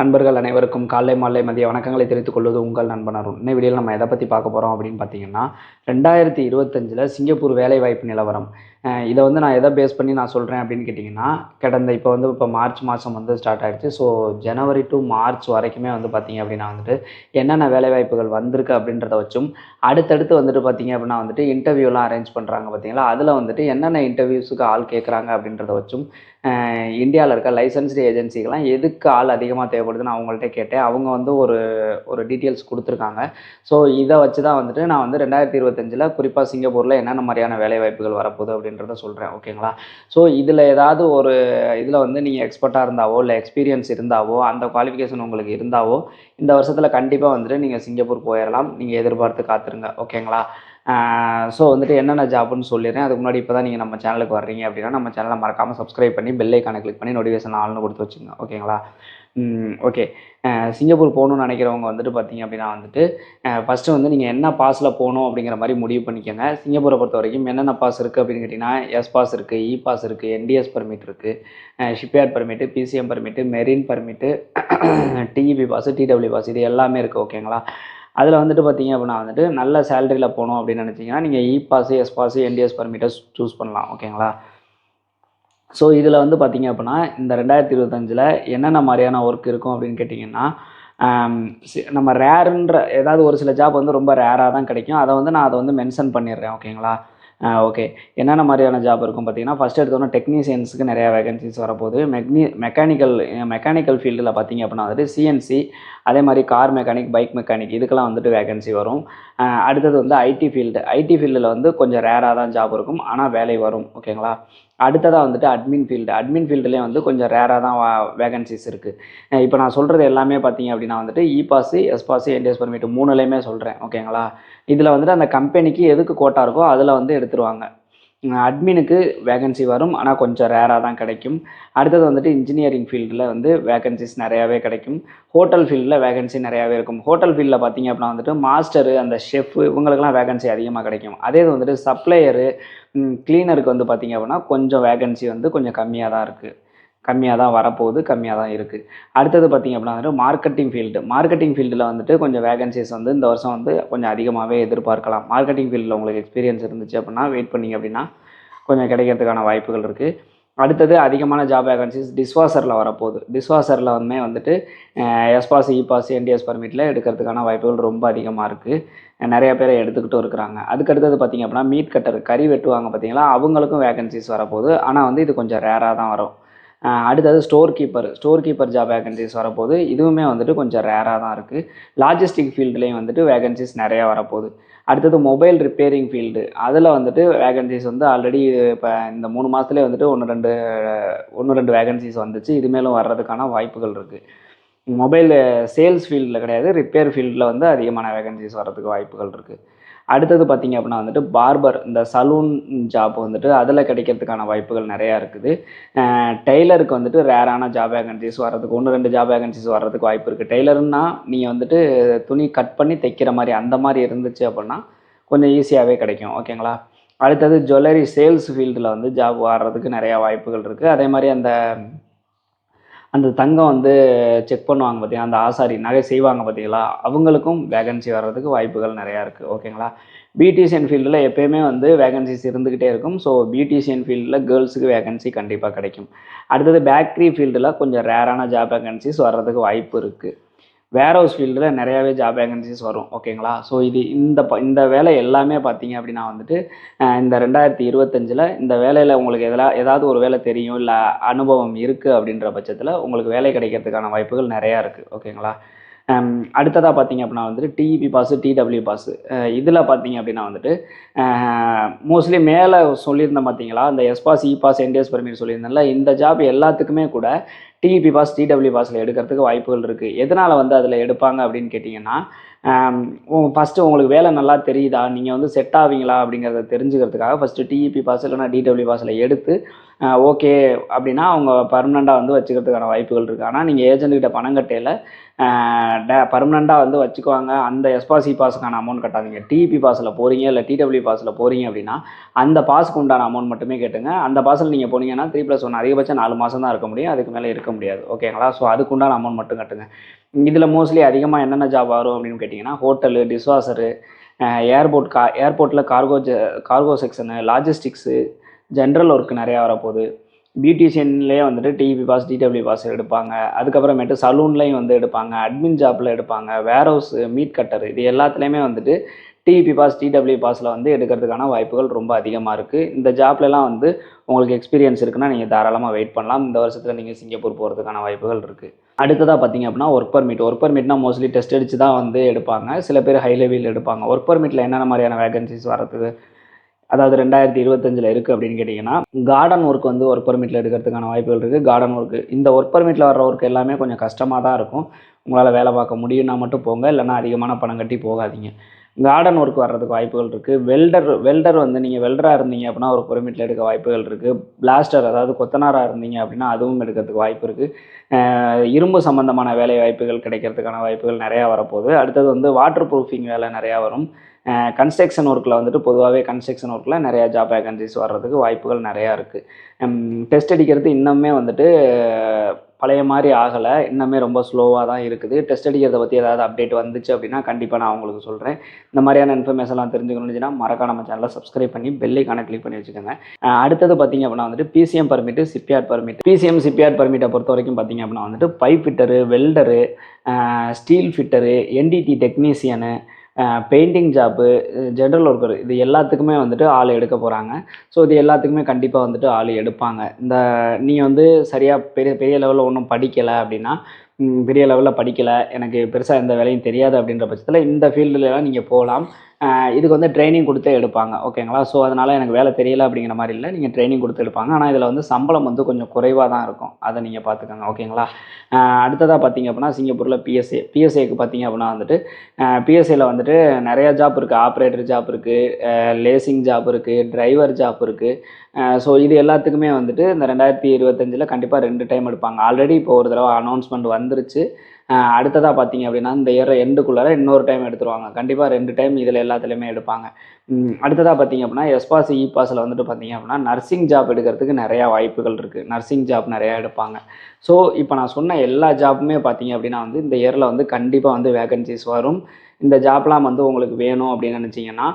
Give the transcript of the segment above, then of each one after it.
நண்பர்கள் அனைவருக்கும் காலை மாலை மதிய வணக்கங்களை தெரிவித்துக் கொள்வது உங்கள் நண்பன் அருண். இந்த வீடியோவில் நம்ம எதை பற்றி பார்க்க போகிறோம் அப்படின்னு பார்த்தீங்கன்னா ரெண்டாயிரத்தி இருபத்தஞ்சில் சிங்கப்பூர் வேலைவாய்ப்பு நிலவரம். இதை வந்து நான் எதை பேஸ் பண்ணி நான் சொல்கிறேன் அப்படின்னு கேட்டிங்கன்னா கடந்த இப்போ வந்து இப்போ மார்ச் மாதம் வந்து ஸ்டார்ட் ஆகிடுச்சு ஸோ ஜனவரி டு மார்ச் வரைக்குமே வந்து பார்த்திங்க அப்படின்னா வந்துட்டு என்னென்ன வேலைவாய்ப்புகள் வந்திருக்கு அப்படின்றத வச்சும் அடுத்தடுத்து வந்துட்டு பார்த்தீங்க அப்படின்னா வந்துட்டு இன்டர்வியூலாம் அரேஞ்ச் பண்ணுறாங்க பார்த்திங்களா அதில் வந்துட்டு என்னென்ன இன்டர்வியூஸுக்கு ஆள் கேட்குறாங்க அப்படின்றத வச்சும் இந்தியாவில் இருக்க லைசன்ஸ்டு ஏஜென்சிக்கெலாம் எதுக்கு ஆள் அதிகமாக தேவைப்படுதுன்னு அவங்கள்ட்ட கேட்டேன். அவங்க வந்து ஒரு ஒரு டீட்டெயில்ஸ் கொடுத்துருக்காங்க. ஸோ இதை வச்சு தான் வந்துட்டு நான் வந்து ரெண்டாயிரத்தி இருபத்தஞ்சில் குறிப்பாக சிங்கப்பூரில் என்னென்ன மாதிரியான வேலைவாய்ப்புகள் வரப்போகுது அப்படின்னு அப்படின்றத சொல்கிறேன் ஓகேங்களா? ஸோ இதில் ஏதாவது ஒரு இதில் வந்து நீங்கள் எக்ஸ்பர்ட்டாக இருந்தாவோ இல்லை எக்ஸ்பீரியன்ஸ் இருந்தாவோ அந்த குவாலிஃபிகேஷன் உங்களுக்கு இருந்தாவோ இந்த வருஷத்தில் கண்டிப்பாக வந்துட்டு நீங்கள் சிங்கப்பூர் போயிடலாம் நீங்கள் எதிர்பார்த்து காத்துருங்க ஓகேங்களா? ஸோ வந்துட்டு என்னென்ன ஜாப்னு சொல்லிடுறேன். அதுக்கு முன்னாடி இப்போ தான் நீங்கள் நம்ம சேனலுக்கு வர்றீங்க அப்படின்னா நம்ம சேனலை மறக்காமல் சப்ஸ்கிரைப் பண்ணி பெல் ஐக்கானை கிளிக் பண்ணி நோட்டிஃபிகேஷன் ஆள்னு கொடுத்து வச்சுங்க ஓகேங்களா ஓகே சிங்கப்பூர் போகணும்னு நினைக்கிறவங்க வந்துட்டு பார்த்தீங்க அப்படின்னா வந்துட்டு ஃபஸ்ட்டு வந்து நீங்கள் என்ன பாஸில் போகணும் அப்படிங்கிற மாதிரி முடிவு பண்ணிக்கோங்க. சிங்கப்பூரை பொறுத்த வரைக்கும் என்னென்ன பாஸ் இருக்குது அப்படின்னு கேட்டிங்கன்னா எஸ் பாஸ் இருக்குது இ பாஸ் இருக்குது என்டிஎஸ் பர்மிட் இருக்குது shipyard permit PCM permit marine permit TEP pass TW pass இது எல்லாமே இருக்குது ஓகேங்களா அதில் வந்துட்டு பார்த்தீங்க அப்படின்னா வந்துட்டு நல்ல சேலரியில் போகணும் அப்படின்னு நினச்சிங்கன்னா நீங்கள் E pass S pass NTS பர்மிட்டை choose பண்ணலாம் ஓகேங்களா? ஸோ இதில் வந்து பார்த்தீங்க அப்படின்னா இந்த ரெண்டாயிரத்தி இருபத்தஞ்சில் என்னென்ன மாதிரியான ஒர்க் இருக்கும் அப்படின்னு கேட்டிங்கன்னா நம்ம ரேருன்ற ஏதாவது ஒரு சில ஜாப் வந்து ரொம்ப ரேராக தான் கிடைக்கும். அதை வந்து நான் அதை வந்து மென்ஷன் பண்ணிடுறேன் ஓகேங்களா? ஓகே என்னென்ன மாதிரியான ஜாப் இருக்கும் பார்த்தீங்கன்னா ஃபஸ்ட் எடுத்தோன்னா டெக்னீஷியன்ஸுக்கு நிறையா வேகன்சிஸ் வரப்போகுது. மெக்னி மெக்கானிக்கல் மெக்கானிக்கல் ஃபீல்டில் பார்த்தீங்க அப்படின்னா வந்துட்டு சிஎன்சி அதே மாதிரி கார் மெக்கானிக் பைக் மெக்கானிக் இதுக்கெல்லாம் வந்துட்டு வேகன்சி வரும். அடுத்தது வந்து ஐடி ஃபீல்டு ஐடி ஃபீல்டில் வந்து கொஞ்சம் ரேராக தான் ஜாப் இருக்கும். ஆனால் வேலை வரும் ஓகேங்களா அடுத்ததாக வந்துட்டு அட்மின் ஃபீல்டு அட்மின் ஃபீல்டுலேயே வந்து கொஞ்சம் ரேராக தான் வேகன்சிஸ் இருக்குது இப்போ நான் சொல்கிறது எல்லாமே பார்த்தீங்க அப்படின்னா வந்துட்டு E pass S pass NTS permit மூணுலேயுமே சொல்கிறேன் ஓகேங்களா இதில் வந்துட்டு அந்த கம்பெனிக்கு எதுக்கு கோட்டா இருக்கோ அதில் வந்து எடுத்துருவாங்க. அட்மினுக்கு வேகன்சி வரும். ஆனால் கொஞ்சம் ரேராக தான் கிடைக்கும். அடுத்தது வந்துட்டு இன்ஜினியரிங் ஃபீல்டில் வந்து வேகன்சிஸ் நிறையாவே கிடைக்கும். ஹோட்டல் ஃபீல்டில் வேகன்சி நிறையாவே இருக்கும். ஹோட்டல் ஃபீல்டில் பார்த்தீங்க அப்படின்னா வந்துட்டு மாஸ்டரு அந்த ஷெஃப் இவங்களுக்குலாம் வேகன்சி அதிகமாக கிடைக்கும். அதே இது வந்துட்டு சப்ளையரு க்ளீனருக்கு வந்து பார்த்தீங்க அப்படின்னா கொஞ்சம் வேகன்சி வந்து கொஞ்சம் கம்மியாக தான் இருக்குது கம்மியாக தான் வரப்போகுது கம்மியாக தான் இருக்குது அடுத்தது பார்த்தீங்க அப்படின்னா வந்துட்டு மார்க்கெட்டிங் ஃபீல்டு மார்க்கெட்டிங் ஃபீல்டில் வந்துட்டு கொஞ்சம் வேகன்சிஸ் வந்து இந்த வருஷம் வந்து கொஞ்சம் அதிகமாகவே எதிர்பார்க்கலாம். மார்க்கெட்டிங் ஃபீல்டில் உங்களுக்கு எக்ஸ்பீரியன்ஸ் இருந்துச்சு அப்படின்னா வெயிட் பண்ணீங்க அப்படின்னா கொஞ்சம் கிடைக்கிறதுக்கான வாய்ப்புகள் இருக்குது அடுத்தது அதிகமான ஜாப் வேகன்சிஸ் டிஸ்வாசரில் வரப்போகுது. டிஸ்வாசரில் வந்து வந்துட்டு எஸ்பாஸ் இபாஸ் என்டிஎஸ் பர்மிட்டில் எடுக்கிறதுக்கான வாய்ப்புகள் ரொம்ப அதிகமாக இருக்குது நிறைய பேரை எடுத்துக்கிட்டும் இருக்கிறாங்க. அதுக்கு அடுத்தது பார்த்திங்க அப்படின்னா மீட் கட்டர் கறி வெட்டுவாங்க பார்த்தீங்களா? அவங்களுக்கும் வேகன்சிஸ் வரப்போகுது. ஆனால் வந்து இது கொஞ்சம் ரேராக தான் வரும். அடுத்தது store keeper store keeper job vacancies வரப்போகுது. இதுவுமே வந்துட்டு கொஞ்சம் ரேராக தான் இருக்குது லாஜிஸ்டிக் ஃபீல்டுலேயும் வந்துட்டு வேகன்சிஸ் நிறையா வரப்போகுது. அடுத்தது மொபைல் ரிப்பேரிங் ஃபீல்டு அதில் வந்துட்டு வேகன்சிஸ் வந்து ஆல்ரெடி இப்போ இந்த மூணு மாதத்துலேயே வந்துட்டு ஒன்று ரெண்டு ஒன்று ரெண்டு வேகன்சிஸ் வந்துச்சு. இது மேலும் வர்றதுக்கான வாய்ப்புகள் இருக்குது மொபைல் சேல்ஸ் ஃபீல்டில் கிடையாது. ரிப்பேர் ஃபீல்டில் வந்து அதிகமான வேகன்சிஸ் வர்றதுக்கு வாய்ப்புகள் இருக்குது அடுத்தது பார்த்தீங்க அப்படின்னா வந்துட்டு பார்பர் இந்த சலூன் ஜாப் வந்துட்டு அதில் கிடைக்கிறதுக்கான வாய்ப்புகள் நிறையா இருக்குது. டெய்லருக்கு வந்துட்டு ரேரான ஜாப் வேகன்சிஸ் வர்றதுக்கு ஒன்று ரெண்டு ஜாப் வேகன்சிஸ் வர்றதுக்கு வாய்ப்பு இருக்குது டெய்லருன்னா நீங்கள் வந்துட்டு துணி கட் பண்ணி தைக்கிற மாதிரி அந்த மாதிரி இருந்துச்சு அப்படின்னா கொஞ்சம் ஈஸியாகவே கிடைக்கும். ஓகேங்களா அடுத்தது ஜுவல்லரி சேல்ஸ் ஃபீல்டில் வந்து ஜாப் வர்றதுக்கு நிறையா வாய்ப்புகள் இருக்குது அதே மாதிரி அந்த அந்த தங்கம் வந்து செக் பண்ணுவாங்க பார்த்தீங்களா அந்த ஆசாரி நகை செய்வாங்க பார்த்தீங்களா அவங்களுக்கும் வேகன்சி வர்றதுக்கு வாய்ப்புகள் நிறையா இருக்குது ஓகேங்களா? பியூட்டிஷியன் ஃபீல்டில் எப்பயுமே வந்து வேகன்சிஸ் இருந்துக்கிட்டே இருக்கும். ஸோ பியூட்டிஷியன் ஃபீல்டில் கேர்ள்ஸுக்கு வேகன்சி கண்டிப்பாக கிடைக்கும். அடுத்தது பேக்கரி ஃபீல்டில் கொஞ்சம் ரேரான ஜாப் வேகன்சிஸ் வர்றதுக்கு வாய்ப்பு இருக்குது வேர் ஹவுஸ் ஃபீல்டில் நிறையாவே ஜாப் வேகன்சிஸ் வரும் ஓகேங்களா ஸோ இது இந்த ப இந்த வேலை எல்லாமே பார்த்தீங்க அப்படின்னா வந்துட்டு இந்த ரெண்டாயிரத்தி இருபத்தஞ்சில் இந்த வேலையில் உங்களுக்கு எதில் ஏதாவது ஒரு வேலை தெரியும் இல்லை அனுபவம் இருக்குது அப்படின்ற பட்சத்தில் உங்களுக்கு வேலை கிடைக்கிறதுக்கான வாய்ப்புகள் நிறையா இருக்குது ஓகேங்களா அடுத்ததாக பார்த்தீங்க அப்படின்னா வந்துட்டு டிஇபி பாஸு டிடபிள்யூ பாஸு இதில் பார்த்தீங்க அப்படின்னா வந்துட்டு மோஸ்ட்லி மேலே சொல்லியிருந்தேன் பார்த்தீங்களா? இந்த S pass E pass NTS permit சொல்லியிருந்தேன்ல இந்த ஜாப் எல்லாத்துக்குமே கூட டிஇபி பாஸ் டிடபிள்யூ பாஸில் எடுக்கிறதுக்கு வாய்ப்புகள் இருக்குது எதனால் வந்து அதில் எடுப்பாங்க அப்படின்னு கேட்டிங்கன்னா ஃபஸ்ட்டு உங்களுக்கு வேலை நல்லா தெரியுதா? நீங்கள் வந்து செட் ஆவீங்களா அப்படிங்கிறத தெரிஞ்சுக்கிறதுக்காக ஃபஸ்ட்டு டிஇபி பாஸ் இல்லைனா டிடபிள்யூ பாஸில் எடுத்து ஓகே அப்படின்னா அவங்க பர்மனெண்ட்டாக வந்து வச்சுக்கிறதுக்கான வாய்ப்புகள் இருக்குது ஆனால் நீங்கள் ஏஜென்ட்கிட்ட பணம் கட்டையில் பர்மனெண்ட்டாக வந்து வச்சுக்குவாங்க. அந்த எஸ்பாசி பாஸுக்கான அமௌண்ட் கட்டாதீங்க. டிபி பாஸில் போகிறீங்க இல்லை டிடபிள்யூ பாஸில் போகிறீங்க அப்படின்னா அந்த பாஸுக்கு உண்டான அமௌண்ட் மட்டுமே கேட்டுங்க. அந்த பாஸில் நீங்கள் போனீங்கன்னா த்ரீ ப்ளஸ் ஒன் அதிகபட்சம் நாலு மாதம் தான் இருக்க முடியும். அதுக்கு மேலே இருக்க முடியாது. ஓகேங்களா ஸோ அதுக்குண்டான அமௌண்ட் மட்டும் கட்டுங்க. இதில் மோஸ்ட்லி அதிகமாக என்னென்ன ஜாப் வரும் அப்படின்னு கேட்டிங்கன்னா ஹோட்டலு டிஸ்வாஷரு ஏர்போர்ட் கா ஏர்போர்ட்டில் cargo cargo section logistics general work நிறையா வரப்போகுது. பியூட்டிஷியன்லேயே வந்துட்டு டிபி பாஸ் டிடபிள்யூ பாஸ் எடுப்பாங்க. அதுக்கப்புறமேட்டு சலூன்லேயும் வந்து எடுப்பாங்க. அட்மின் ஜாப்பில் எடுப்பாங்க. வேர் ஹவுஸ் மீட் கட்டர் இது எல்லாத்துலேயுமே வந்துட்டு டிபி பாஸ் டிடபிள்யூ பாஸில் வந்து எடுக்கிறதுக்கான வாய்ப்புகள் ரொம்ப அதிகமாக இருக்குது இந்த ஜாப்லலாம் வந்து உங்களுக்கு எக்ஸ்பீரியன்ஸ் இருக்குன்னா நீங்கள் தாராளமாக வெயிட் பண்ணலாம். இந்த வருஷத்தில் நீங்கள் சிங்கப்பூர் போகிறதுக்கான வாய்ப்புகள் இருக்குது அடுத்ததாக பார்த்தீங்க அப்படின்னா ஒர்க் பர்மிட் ஒர்க் பர்மிட்னா மோஸ்ட்லி டெஸ்ட் அடித்து தான் வந்து எடுப்பாங்க. சில பேர் ஹை லெவலில் எடுப்பாங்க. ஒர்க் பர்மிட்டில் என்னென்ன மாதிரியான வேகன்சிஸ் வரது அதாவது ரெண்டாயிரத்தி இருபத்தஞ்சில் இருக்குது அப்படின்னு கேட்டிங்கன்னா கார்டன் ஒர்க் வந்து ஒர்க் பர்மிட்டில் எடுக்கிறதுக்கான வாய்ப்புகள் இருக்குது கார்டன் ஒர்க்கு இந்த ஒர்க் பர்மிட்டில் வர்ற ஒர்க் எல்லாமே கொஞ்சம் கஷ்டமாக தான் இருக்கும். உங்களால் வேலை பார்க்க முடியும்னா மட்டும் போங்க இல்லைன்னா அதிகமான பணம் கட்டி போகாதீங்க. கார்டன் ஒர்க் வர்றதுக்கு வாய்ப்புகள் இருக்குது வெல்டர் வெல்டர் வந்து நீங்கள் வெல்டராக இருந்தீங்க அப்படின்னா ஒரு பெர்மிட்டில் எடுக்க வாய்ப்புகள் இருக்குது பிளாஸ்டர் அதாவது கொத்தனாராக இருந்தீங்க அப்படின்னா அதுவும் எடுக்கிறதுக்கு வாய்ப்பு இருக்குது இரும்பு சம்மந்தமான வேலை வாய்ப்புகள் கிடைக்கிறதுக்கான வாய்ப்புகள் நிறையா வரப்போகுது. அடுத்தது வந்து வாட்டர் ப்ரூஃபிங் வேலை நிறையா வரும். கன்ஸ்ட்ரக்ஷன் ஒர்க்கில் வந்துட்டு பொதுவாகவே கன்ஸ்ட்ரக்ஷன் ஒர்க்கில் நிறையா ஜாப் வேகன்சிஸ் வர்றதுக்கு வாய்ப்புகள் நிறையா இருக்குது டெஸ்ட் அடிக்கிறது இன்னுமே வந்துட்டு பழைய மாதிரி ஆகலை. இன்னுமே ரொம்ப ஸ்லோவாக தான் இருக்குது. டெஸ்ட் அடிக்கிறத பற்றி ஏதாவது அப்டேட் வந்துச்சு அப்படின்னா கண்டிப்பாக நான் உங்களுக்கு சொல்கிறேன் இந்த மாதிரியான இன்ஃபர்மேஷன்லாம் தெரிஞ்சுக்கணும்னு மறக்காம நம்ம சேனலை சப்ஸ்கிரைப் பண்ணி பெல்லைக்கான கிளிக் பண்ணி வச்சுக்கோங்க. அடுத்தது பார்த்தீங்க அப்படின்னா வந்துட்டு PCM permit shipyard permit PCM shipyard பர்மிட்டை பொறுத்த வரைக்கும் பார்த்தீங்க அப்படின்னா வந்துட்டு pipe fitter welder steel fitter NDT technician painting job general worker இது எல்லாத்துக்குமே வந்துட்டு ஆள் எடுக்க போகிறாங்க ஸோ இது எல்லாத்துக்குமே கண்டிப்பாக வந்துட்டு ஆள் எடுப்பாங்க. இந்த நீங்கள் வந்து சரியாக பெரிய பெரிய லெவலில் ஒன்றும் படிக்கலை அப்படின்னா பெரிய லெவலில் படிக்கலை எனக்கு பெருசாக எந்த வேலையும் தெரியாது அப்படின்ற பட்சத்தில் இந்த ஃபீல்டுலலாம் நீங்கள் போகலாம். இதுக்கு வந்து ட்ரைனிங் கொடுத்தே எடுப்பாங்க. ஓகேங்களா ஸோ அதனால் எனக்கு வேலை தெரியல அப்படிங்கிற மாதிரி இல்லை. நீங்கள் ட்ரைனிங் கொடுத்து எடுப்பாங்க. ஆனால் இதில் வந்து சம்பளம் வந்து கொஞ்சம் குறைவாக தான் இருக்கும். அதை நீங்கள் பார்த்துக்கோங்க. ஓகேங்களா அடுத்ததாக பார்த்தீங்க அப்படின்னா சிங்கப்பூரில் பிஎஸ்ஏ பிஎஸ்ஏக்கு பார்த்தீங்க அப்படின்னா வந்துட்டு பிஎஸ்சியில் வந்துட்டு நிறையா ஜாப் இருக்குது ஆப்ரேட்டர் ஜாப் இருக்குது லேசிங் ஜாப் இருக்குது டிரைவர் ஜாப் இருக்குது ஸோ இது எல்லாத்துக்குமே வந்துட்டு இந்த ரெண்டாயிரத்தி இருபத்தஞ்சில் கண்டிப்பாக ரெண்டு டைம் எடுப்பாங்க. ஆல்ரெடி இப்போ ஒரு தடவை அனௌன்ஸ்மெண்ட் வந்துருச்சு. அடுத்ததாக பார்த்தீங்க அப்படின்னா இந்த இயர் எண்டுக்குள்ளார இன்னொரு டைம் எடுத்துருவாங்க. கண்டிப்பாக ரெண்டு டைம் இதில் எல்லாத்துலேயுமே எடுப்பாங்க. அடுத்ததாக பார்த்தீங்க அப்படின்னா எஸ்பாஸ் இ பாஸில் வந்துட்டு பார்த்தீங்க அப்படின்னா நர்சிங் ஜாப் எடுக்கிறதுக்கு நிறையா வாய்ப்புகள் இருக்குது நர்சிங் ஜாப் நிறையா எடுப்பாங்க. ஸோ இப்போ நான் சொன்ன எல்லா ஜாப்புமே பார்த்தீங்க அப்படின்னா வந்து இந்த இயரில் வந்து கண்டிப்பாக வந்து வேகன்சிஸ் வரும். இந்த ஜாப்லாம் வந்து உங்களுக்கு வேணும் அப்படின்னு நினச்சிங்கன்னா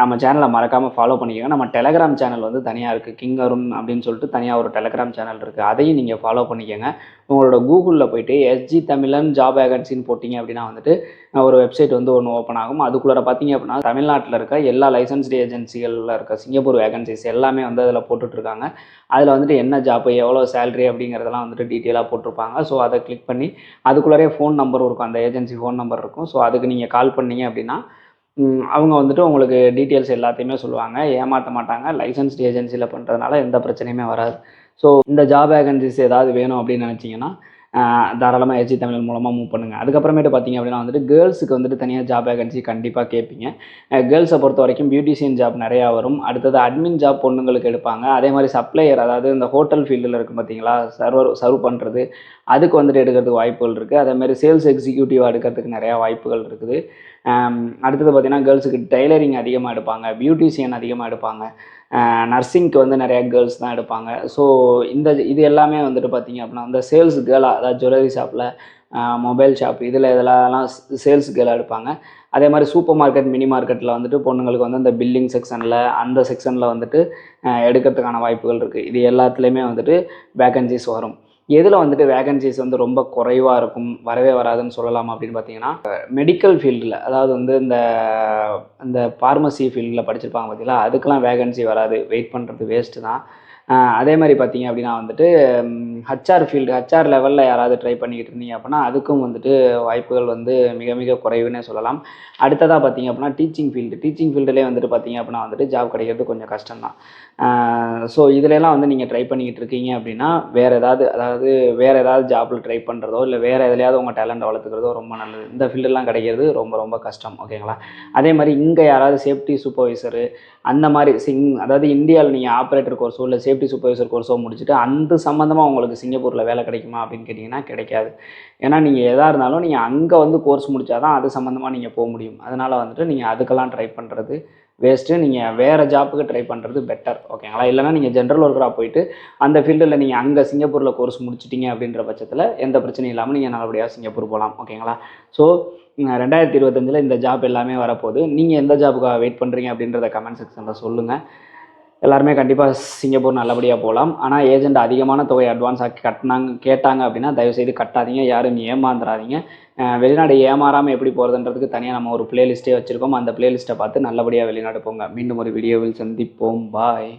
நம்ம சேனலை மறக்காமல் ஃபாலோ பண்ணிக்கோங்க. நம்ம டெலகிராம் சேனல் வந்து தனியாக இருக்குது கிங் அருண் அப்படின்னு சொல்லிட்டு தனியாக ஒரு டெலகிராம் சேனல் இருக்குது அதையும் நீங்கள் ஃபாலோ பண்ணிக்கோங்க. உங்களோட கூகுளில் போயிட்டு எஸ்ஜி தமிழன் ஜாப் வேகன்சின்னு போட்டிங்க அப்படின்னா வந்துட்டு ஒரு வெப்சைட் வந்து ஒன்று ஓப்பன் ஆகும். அதுக்குள்ளே பார்த்தீங்க அப்படின்னா தமிழ்நாட்டில் இருக்க எல்லா லைசன்ஸ்டு ஏஜென்சிகளில் இருக்க சிங்கப்பூர் வேகன்சிஸ் எல்லாமே வந்து அதில் போட்டுட்ருக்காங்க. அதில் வந்துட்டு என்ன ஜாப் எவ்வளோ சேலரி அப்படிங்கிறதெல்லாம் வந்துட்டு டீட்டெயிலாக போட்டிருப்பாங்க. ஸோ அதை கிளிக் பண்ணி அதுக்குள்ளே ஃபோன் நம்பர் இருக்கும். அந்த ஏஜென்சி ஃபோன் நம்பர் இருக்கும். ஸோ அதுக்கு நீங்கள் கால் பண்ணீங்க அப்படின்னா அவங்க வந்துட்டு உங்களுக்கு டீட்டெயில்ஸ் எல்லாத்தையுமே சொல்லுவாங்க. ஏமாற்ற மாட்டாங்க. லைசன்ஸ்டு ஏஜென்சியில் பண்ணுறதுனால எந்த பிரச்சனையுமே வராது. ஸோ இந்த ஜாப் வேகன்சிஸ் ஏதாவது வேணும் அப்படின்னு நினச்சிங்கன்னா தாராளமாக எஜி தமிழ் மூலமாக மூவ் பண்ணுங்கள் அதுக்கப்புறமேட்டு பார்த்தீங்க அப்படின்னா வந்துட்டு கேர்ள்ஸுக்கு வந்துட்டு தனியாக ஜாப் வேகன்சி கண்டிப்பாக கேட்பீங்க கேர்ள்ஸை பொறுத்த வரைக்கும் பியூட்டிஷியன் ஜாப் நிறையா வரும். அடுத்தது அட்மின் ஜாப் பொண்ணுங்களுக்கு எடுப்பாங்க. அதே மாதிரி சப்ளையர் அதாவது இந்த ஹோட்டல் ஃபீல்டில் இருக்கும் பார்த்தீங்களா சர்வர் சர்வ் பண்ணுறது அதுக்கு வந்துட்டு எடுக்கிறதுக்கு வாய்ப்புகள் இருக்குது அதேமாதிரி சேல்ஸ் எக்ஸிக்யூட்டிவாக எடுக்கிறதுக்கு நிறையா வாய்ப்புகள் இருக்குது. அடுத்தது பார்த்தீங்கன்னா கேர்ள்ஸுக்கு டைலரிங் அதிகமாக எடுப்பாங்க பியூட்டிஷியன் அதிகமாக எடுப்பாங்க. நர்சிங்க்கு வந்து நிறைய கேர்ள்ஸ் தான் எடுப்பாங்க. ஸோ இந்த இது எல்லாமே வந்துட்டு பார்த்தீங்க அப்படின்னா இந்த சேல்ஸ் கேர்ளாக அதாவது ஜுவல்லரி ஷாப்பில் மொபைல் ஷாப் இதில் இதெல்லாம் சேல்ஸ் கேர்ளாக எடுப்பாங்க. அதே மாதிரி சூப்பர் மார்க்கெட் மினி மார்க்கெட்டில் வந்துட்டு பொண்ணுங்களுக்கு வந்து இந்த பில்லிங் செக்ஷனில் அந்த செக்ஷனில் வந்துட்டு எடுக்கிறதுக்கான வாய்ப்புகள் இருக்குது இது எல்லாத்துலேயுமே வந்துட்டு வேகன்சிஸ் வரும். எதில் வந்துட்டு வேகன்சிஸ் வந்து ரொம்ப குறைவாக இருக்கும் வரவே வராதுன்னு சொல்லலாம் அப்படின்னு பார்த்தீங்கன்னா மெடிக்கல் ஃபீல்டில் அதாவது வந்து இந்த இந்த ஃபார்மசி ஃபீல்டில் படிச்சிருப்பாங்க பார்த்தீங்களா அதுக்கெலாம் வேகன்சி வராது வெயிட் பண்ணுறது வேஸ்ட்டு தான். அதே மாதிரி பார்த்தீங்க அப்படின்னா வந்துட்டு ஹச்ஆர் ஃபீல்டு ஹச்ஆர் லெவலில் யாராவது ட்ரை பண்ணிக்கிட்டு இருந்தீங்க அப்படின்னா அதுக்கும் வந்துட்டு வாய்ப்புகள் வந்து மிக மிக குறைவுன்னே சொல்லலாம். அடுத்ததாக பார்த்தீங்க அப்படின்னா டீச்சிங் ஃபீல்டு டீச்சிங் ஃபீல்டுலேயே வந்துட்டு பார்த்தீங்க அப்படின்னா வந்துட்டு ஜாப் கிடைக்கிறது கொஞ்சம் கஷ்டம்தான். ஸோ இதுலலாம் வந்து நீங்கள் ட்ரை பண்ணிக்கிட்டு இருக்கீங்க அப்படின்னா வேறு ஏதாவது அதாவது வேறு ஏதாவது ஜாப்பில் ட்ரை பண்ணுறதோ இல்லை வேறு எதுலையாவது உங்கள் டேலண்ட் வளர்த்துக்கிறதோ ரொம்ப நல்லது. இந்த ஃபீல்டுலாம் கிடைக்கிறது ரொம்ப ரொம்ப கஷ்டம். ஓகேங்களா அதே மாதிரி இங்கே யாராவது சேஃப்டி சூப்பர்வைசரு அந்த மாதிரி சிங் அதாவது இந்தியாவில் நீங்கள் ஆப்ரேட்டர் கோர்ஸோ இல்லை சேஃப்டி சூப்பர்வைசர் கோர்ஸோ முடிச்சுட்டு அந்த சம்மந்தமாக உங்களுக்கு சிங்கப்பூரில் வேலை கிடைக்குமா அப்படின்னு கேட்டிங்கன்னா கிடைக்காது. ஏன்னா நீங்கள் எதாக இருந்தாலும் நீங்கள் அங்கே வந்து கோர்ஸ் முடிச்சா தான் அது சம்மந்தமாக நீங்கள் போக முடியும். அதனால் வந்துட்டு நீங்கள் அதுக்கெல்லாம் ட்ரை பண்ணுறது வேஸ்ட்டு நீங்கள் வேறு ஜாப்புக்கு ட்ரை பண்ணுறது பெட்டர் ஓகேங்களா இல்லைனா நீங்கள் ஜென்ரல் ஒர்க்கராக போயிட்டு அந்த ஃபீல்டில் நீங்கள் அங்கே சிங்கப்பூரில் கோர்ஸ் முடிச்சிட்டிங்க அப்படின்ற பட்சத்தில் எந்த பிரச்சனையும் இல்லாமல் நீங்கள் நல்லபடியாக சிங்கப்பூர் போகலாம். ஓகேங்களா ஸோ ரெண்டாயிரத்தி இருபத்தஞ்சில் இந்த ஜாப் எல்லாமே வரப்போகுது. நீங்கள் எந்த ஜாப்புக்காக வெயிட் பண்ணுறீங்க அப்படின்றத கமெண்ட் செக்ஷனில் சொல்லுங்கள் எல்லாருமே கண்டிப்பாக சிங்கப்பூர் நல்லபடியாக போகலாம் ஆனால் ஏஜென்ட் அதிகமான தொகை அட்வான்ஸாக கட்டினாங்க கேட்டாங்க அப்படின்னா தயவுசெய்து கட்டாதீங்க. யாரும் ஏமாந்துடாதீங்க வெளிநாடு ஏமாறாமல் எப்படி போகிறதுன்றதுக்கு தனியாக நம்ம ஒரு பிளேலிஸ்ட்டே வச்சுருக்கோம். அந்த பிளேலிஸ்ட்டை பார்த்து நல்லபடியாக வெளிநாடு போங்க. மீண்டும் ஒரு வீடியோவில் சந்திப்போம். பாய்